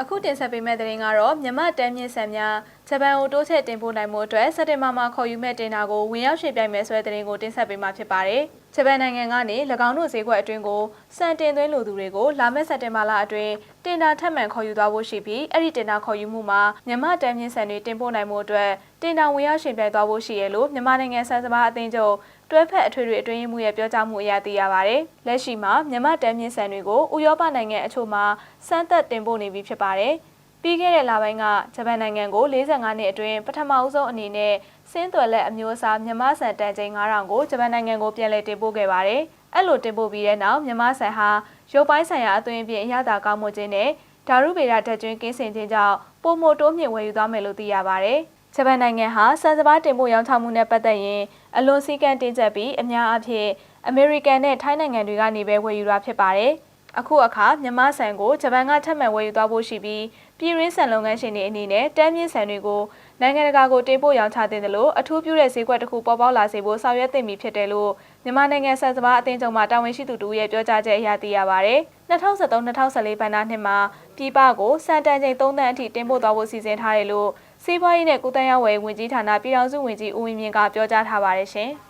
အခုတင်ဆက်ပေးမယ့်သတင်းကတော့မြမတမ်းမြင့်ဆန်များ ဂျပန်ကိုတိုးချဲ့တင်ပို့နိုင်မှုအတွက်စက်တင်ဘာမှာခေါ်ယူမဲ့တင်တာကိုဝင်ရောက်ရွှေ့ပြိုင်မယ်ဆိုတဲ့သတင်းကိုတင်ဆက်ပေးမှာဖြစ်ပါတယ်။ဂျပန်နိုင်ငံကနေ၎င်းတို့ဈေးကွက်အတွင်းကိုစံတင်သွင်းလူသူတွေကိုလာမယ့်စက်တင်ဘာလအတွင်းတင်တာထပ်မံခေါ်ယူသွားဖို့ရှိပြီးအဲ့ဒီတင်တာခေါ်ယူမှုမှာမြမတမ်းမြင့်ဆန်တွေတင်ပို့နိုင်မှုအတွက်တင်တာဝင်ရောက်ရွှေ့ပြိုင်သွားဖို့ရှိရလို့မြန်မာနိုင်ငံစံစဘာအသင်းချုပ်တွဲဖက်အထွေထွေအတွင်းရေးမှူးရဲ့ပြောကြားမှုအရသိရပါတယ်။လက်ရှိမှာမြန်မာတမ်းမြင့်ဆန်တွေကိုဥရောပနိုင်ငံအချို့မှာစမ်းသပ်တင်ပို့နေပြီဖြစ်ပါတယ်။ ပြီးခဲ့တဲ့လပိုင်းကဂျပန်နိုင်ငံကို45နှစ်အတွင်းပထမအဦးဆုံးအနေနဲ့စင်းသွယ်လက်အမျိုးအစားမြန်မာဆန်တန်ချိန်9000ကိုဂျပန်နိုင်ငံကိုပြန်လည်တင်ပို့ခဲ့ပါတယ်။အဲ့လိုတင်ပို့ပြီးတဲ့နောက်မြန်မာဆန်ဟာရုပ်ပိုင်းဆိုင်ရာအသွင်အပြင်အရသာကောင်းမှုခြင်းနဲ့ဓာရုဗေဒဓာတ်ကျွင်းကင်းစင်ခြင်းကြောင့်ပုံမိုတိုးမြင့်ဝယ်ယူသွားမယ်လို့သိရပါတယ်။ဂျပန်နိုင်ငံဟာစံစပါးတင်ပို့ရောင်းချမှုနဲ့ပတ်သက်ရင်အလွန်စည်းကမ်းတင်းကျပ်ပြီးအများအပြားအမေရိကန်နဲ့ထိုင်းနိုင်ငံတွေကနေပဲဝယ်ယူတာဖြစ်ပါတယ်။ အခုအခါမြန်မာဆန်ကိုဂျပန်ကထပ်မံဝယ်ယူသွားဖို့ရှိပြီးပြည်ရင်းဆန်လုပ်ငန်းရှင်တွေအနေနဲ့တမ်းမြင့်ဆန်တွေကိုနိုင်ငံတကာကိုတင်ပို့ရောင်းချတင်တယ်လို့အထူးပြုတဲ့ဈေးကွက်တစ်ခုပေါ်ပေါက်လာစေဖို့ဆောင်ရွက်သင့်ပြီဖြစ်တယ်လို့မြန်မာနိုင်ငံဆန်စပါးအသင်းချုပ်မှတာဝန်ရှိသူတို့ရဲ့ပြောကြားချက်အရသိရပါဗျ။2023-2024ဘဏ္ဍာနှစ်မှာပြည်ပကိုစံတန်ချိန်3တန်းအထိတင်ပို့သွားဖို့စီစဉ်ထားတယ်လို့စီးပွားရေးနဲ့ကုသရေးဝန်ကြီးဌာနပြည်ထောင်စုဝန်ကြီးဦးဝင်းမြင့်ကပြောကြားထားပါတယ်ရှင်။